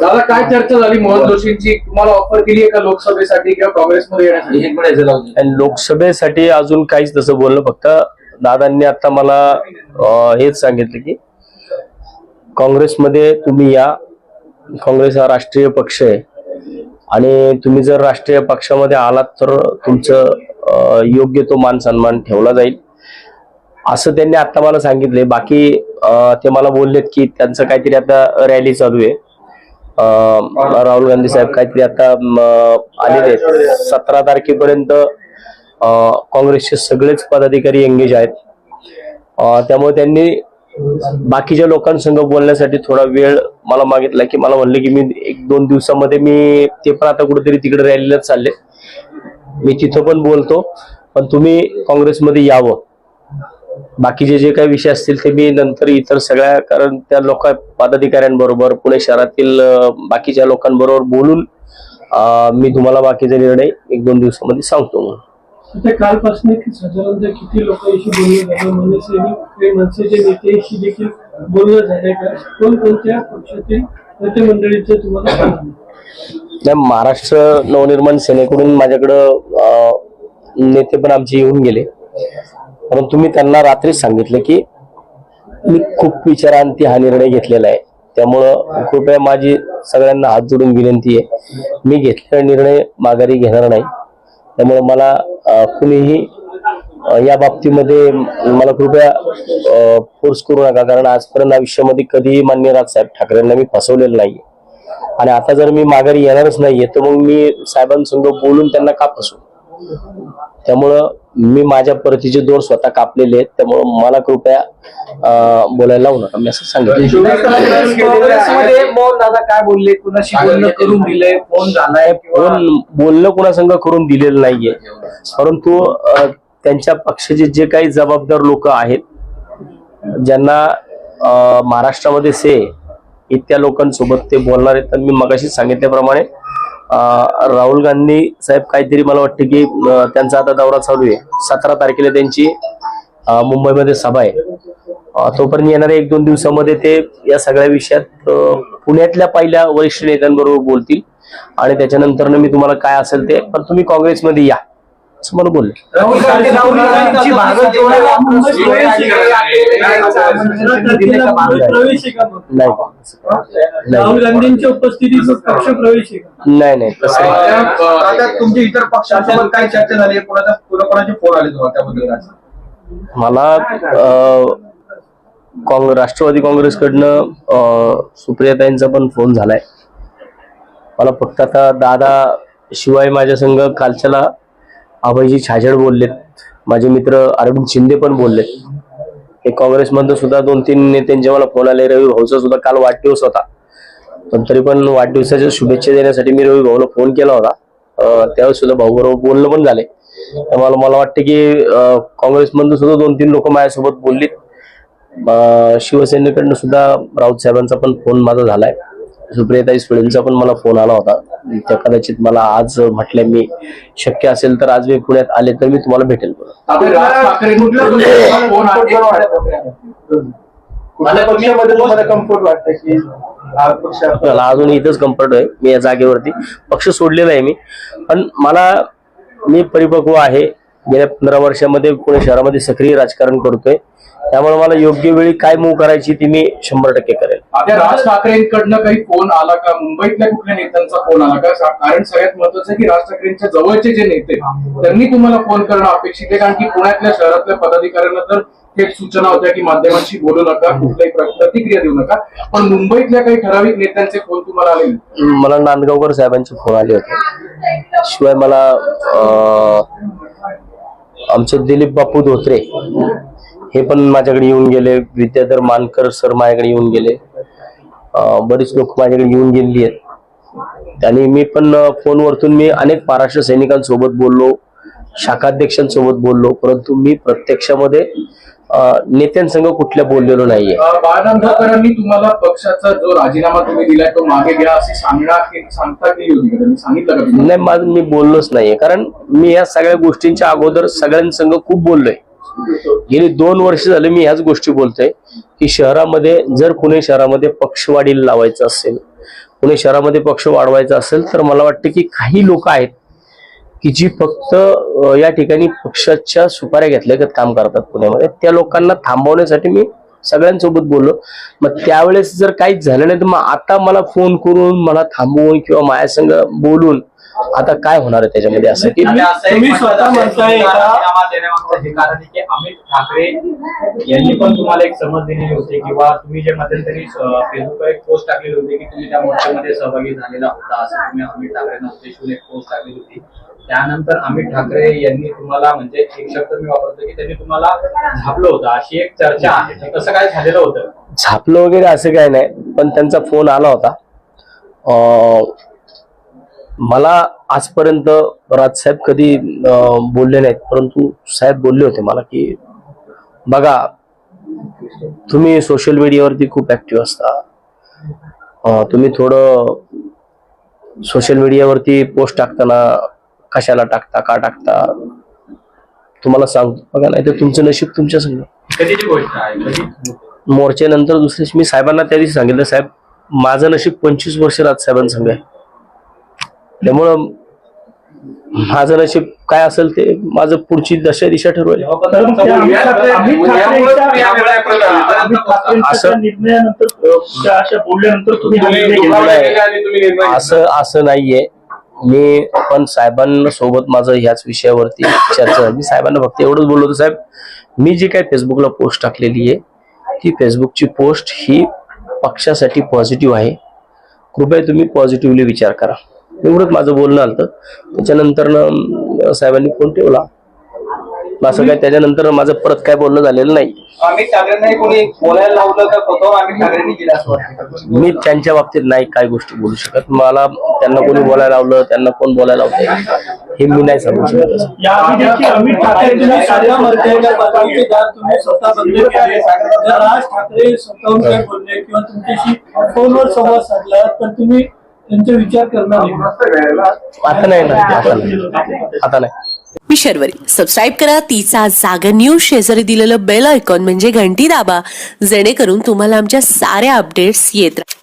दादा काय चर्चा झाली मोहन जोशींची? तुम्हाला ऑफर केली आहे का लोकसभेसाठी किंवा काँग्रेसमध्ये येण्यासाठी? लोकसभेसाठी अजून काहीच तसं बोललं फक्त दादांनी आता मला हेच सांगितलं की काँग्रेसमध्ये तुम्ही या. काँग्रेस हा राष्ट्रीय पक्ष आहे. आणि तुम्ही जर राष्ट्रीय पक्षामध्ये आलात तर तुमचं योग्य तो मान सन्मान ठेवला जाईल. असं त्यांनी आता मला सांगितले बाकी ते मला बोललेत की त्यांचं काहीतरी आता रॅली चालू आहे. राहुल गांधी साहेब काहीतरी आता आलेले आहेत. सतरा तारखेपर्यंत काँग्रेसचे सगळेच पदाधिकारी एंगेज आहेत. त्यामुळे त्यांनी बाकीच्या लोकांसंग बोलण्यासाठी थोडा वेळ मला मागितला की मला म्हणले की मी एक दोन दिवसामध्ये मी ते पण आता कुठेतरी तिकडे रॅलीलाच चालले. मी तिथं पण बोलतो. पण तुम्ही काँग्रेसमध्ये यावं. बाकीचे जे काही विषय असतील ते मी नंतर इतर सगळ्या कारण त्या लोक पदाधिकाऱ्यांबरोबर पुणे शहरातील बाकीच्या लोकांबरोबर बोलून मी तुम्हाला बाकीचे निर्णय एक दोन दिवसामध्ये सांगतो म्हणून. आता कालपासून की साधारणतः किती लोकांशी बोलणं झालं मनसेने काही मनसेच्या नेत्यांशी देखील बोलणं झालंय का कोणकोणत्या पक्षातील नेते मंडळीचं तुम्हाला सांगा? नाही महाराष्ट्र नवनिर्माण सेनेकडून माझ्याकडं नेते पण आमचे येऊन गेले. परंतु मी त्यांना रात्रीच सांगितलं की मी खूप विचारांती हा निर्णय घेतलेला आहे. त्यामुळं कृपया माझी सगळ्यांना हात जोडून विनंती आहे. मी घेतलेला निर्णय माघारी घेणार नाही. त्यामुळे मला कुणीही या बाबतीमध्ये मला कृपया फोर्स करू नका. कारण आजपर्यंत आयुष्यामध्ये कधीही मान्य राजसाहेब ठाकरेंना मी फसवलेलं नाही आणि आता जर मी माघारी येणारच नाहीये तर मग मी साहेबांसंग बोलून त्यांना का फसू त्यामुळं मी माझ्या परतीचे दोर स्वतः कापलेले आहेत त्यामुळं मला कृपया बोलायला लावू नका. मी असं सांगितलं काय बोलले? कुणाशी बोलणं करून दिलंय? फोन झालाय बोलणं कोणासंग करून दिलेलं नाहीये. परंतु त्यांच्या पक्षाचे जे काही जबाबदार लोक आहेत ज्यांना महाराष्ट्रामध्ये से इत्या लोकांसोबत ते बोलणार आहेत तर मी मगाशी सांगितल्याप्रमाणे राहुल गांधी साहेब काहीतरी मला वाटतं की त्यांचा आता दौरा चालू आहे. सतरा तारखेला त्यांची मुंबईमध्ये सभा आहे. तोपर्यंत येणाऱ्या एक दोन दिवसामध्ये ते या सगळ्या विषयात पुण्यातल्या पहिल्या वरिष्ठ नेत्यांबरोबर बोलतील. आणि त्याच्यानंतर मी तुम्हाला काय असेल ते पण तुम्ही काँग्रेसमध्ये या. असं मला बोलले राहुल गांधींच्या उपस्थितीत पक्ष प्रवेश नाही नाही तुमच्या इतर पक्षांसोबत काय चर्चा झाली कोणाचा कोणाचे फोन आले तुम्हाला त्याबद्दल? मला काँग्रेस राष्ट्रवादी काँग्रेसकडनं सुप्रियाताईंचा पण फोन झालाय मला फक्त आता दादा शिवाय माझ्या संघ कालच्याला अभयजी छाजड बोललेत. माझे मित्र अरविंद शिंदे पण बोललेत. हे काँग्रेसमधनं सुद्धा दोन तीन नेत्यांचे मला फोन आले रवी भाऊचा सुद्धा काल वाढदिवस होता. पण तरी पण वाढदिवसाच्या शुभेच्छा देण्यासाठी मी रवी भाऊला फोन केला होता. त्यावेळेस सुद्धा भाऊ बरोबर बोलणं पण झाले. मला मला वाटतं की काँग्रेसमधून सुद्धा दोन तीन लोक माझ्यासोबत बोललीत. शिवसेनेकडनं सुद्धा राऊत साहेबांचा पण फोन माझा झालाय. सुप्रियाताई सुळेंचा पण मला फोन आला होता. त्या कदाचित मला आज म्हटलंय मी शक्य असेल तर आज मी पुण्यात आले तर मी तुम्हाला भेटेल. हा मला अजून इथंच कम्फर्ट आहे मी या जागेवरती. पक्ष सोडलेला आहे मी. पण मला मी परिपक्व आहे. गेल्या पंधरा वर्षामध्ये पुणे शहरामध्ये सक्रिय राजकारण करतोय. त्यामुळे मला योग्य वेळी काय मूव करायची ती मी शंभर टक्के करेल. आता राज ठाकरेंकडनं काही फोन आला का? मुंबईतल्या कुठल्या नेत्यांचा फोन आला का? कारण सगळ्यात महत्वाचं की राज ठाकरेंच्या जवळचे जे नेते त्यांनी तुम्हाला फोन करणं अपेक्षित आहे. कारण की पुण्यातल्या शहरातल्या पदाधिकाऱ्यांना तर थेट सूचना होत्या की माध्यमांशी बोलू नका कुठल्याही प्र- प्रतिक्रिया देऊ नका. पण मुंबईतल्या काही ठराविक नेत्यांचे फोन तुम्हाला आले? मला नांदगावकर साहेबांचे फोन आले होते. शिवाय मला आमचे दिलीप बापू धोत्रे हे पण माझ्याकडे येऊन गेले. विद्याधर मानकर सर माझ्याकडे येऊन गेले. बरीच लोक माझ्याकडे येऊन गेलेली आहेत. आणि मी पण फोनवरतून मी अनेक महाराष्ट्र सैनिकांसोबत बोललो शाखाध्यक्षांसोबत बोललो परंतु मी प्रत्यक्षामध्ये नेत्यांसंग कुठल्या बोललेलो नाहीये. बाळानंदकरांनी तुम्हाला पक्षाचा जो राजीनामा तुम्ही दिलाय तो मागे घ्या सांगता केली होती सांगितलं तुम्हाला? नाही माझं मी बोललोच नाहीये. कारण मी या सगळ्या गोष्टींच्या अगोदर सगळ्यांसंग खूप बोललोय. गेली दोन वर्ष झाले मी ह्याच गोष्टी बोलतोय की शहरामध्ये जर पुणे शहरामध्ये पक्ष वाढीला लावायचं असेल पुणे शहरामध्ये पक्ष वाढवायचा असेल तर मला वाटतं की काही लोक आहेत की जी फक्त या ठिकाणी पक्षाच्या सुपाऱ्या घेतल्यागत काम करतात पुण्यामध्ये त्या लोकांना थांबवण्यासाठी मी सगळ्यांसोबत बोललो. मग त्यावेळेस जर काहीच झालं नाही तर मग आता मला फोन करून मला थांबवून किंवा माझ्या संग बोलून आता काय होणार आहे त्याच्यामध्ये असं की तुम्ही स्वतः म्हणताय का- राजीनामा देण्यामागचं हे कारण आहे की अमित ठाकरे यांनी पण तुम्हाला एक समज दिलेली होती किंवा तुम्ही जे मध्यंतरी फेसबुकवर एक पोस्ट टाकलेली होती की तुम्ही त्या मोर्चामध्ये सहभागी झालेला होता असं तुम्ही अमित ठाकरेंना उद्देशून एक पोस्ट टाकलेली होती. त्यानंतर अमित ठाकरे यांनी तुम्हाला म्हणजे एक शब्द मी वापरतो की त्यांनी तुम्हाला झापलं होतं अशी एक चर्चा आहे. तसं काय झालेलं होतं? झापलं वगैरे असं काय नाही पण त्यांचा फोन आला होता. अं, मला आजपर्यंत राजसाहेब कधी बोलले नाहीत परंतु साहेब बोलले होते मला की बघा तुम्ही सोशल मीडियावरती खूप ऍक्टिव्ह असता. तुम्ही थोडं सोशल मीडियावरती पोस्ट टाकताना कशाला टाकता का टाकता तुम्हाला सांगतो. बघा नाही तर तुमचं नशीब तुमच्या संग. मोर्चानंतर दुसऱ्या दिवशी मी साहेबांना त्या दिवशी सांगितलं साहेब माझं नशीब पंचवीस वर्ष राजसाहेबांचं संघ आहे. त्यामुळं माझं नशीब काय असेल ते माझं पुढची दशा दिशा ठरवेल. असं- हा. असं असं नाहीये. मी पण साहेबांसोबत माझं ह्याच विषयावरती चर्चा मी साहेबांना फक्त एवढंच बोललो होतो साहेब मी जी काय फेसबुकला पोस्ट टाकलेली आहे ती फेसबुकची पोस्ट ही पक्षासाठी पॉझिटिव्ह आहे. कृपया तुम्ही पॉझिटिव्हली विचार करा. एवढंच माझं बोलणं आलं त्याच्यानंतर साहेबांनी फोन ठेवला. असं काय त्याच्यानंतर माझं परत काय बोलणं झालेलं नाही. मी त्यांच्या बाबतीत नाही काय गोष्टी बोलू शकत. मला त्यांना कोणी बोलायला लावलं त्यांना कोण बोलायला लावलं हे मी नाही सांगू शकत. राज ठाकरे स्वतःहून काय बोलले किंवा तुमच्याशी फोनवर संवाद साधला तर तुम्ही त्यांचे विचार करणार नाही आता नाही ना आता नाही. आता नाही. मी शर्वरी. सबस्क्राईब करा तिचा जागर न्यूज शेजारी दिलेलं बेल आयकॉन म्हणजे घंटी दाबा. जेणेकरून तुम्हाला आमच्या साऱ्या अपडेट्स येत राहतील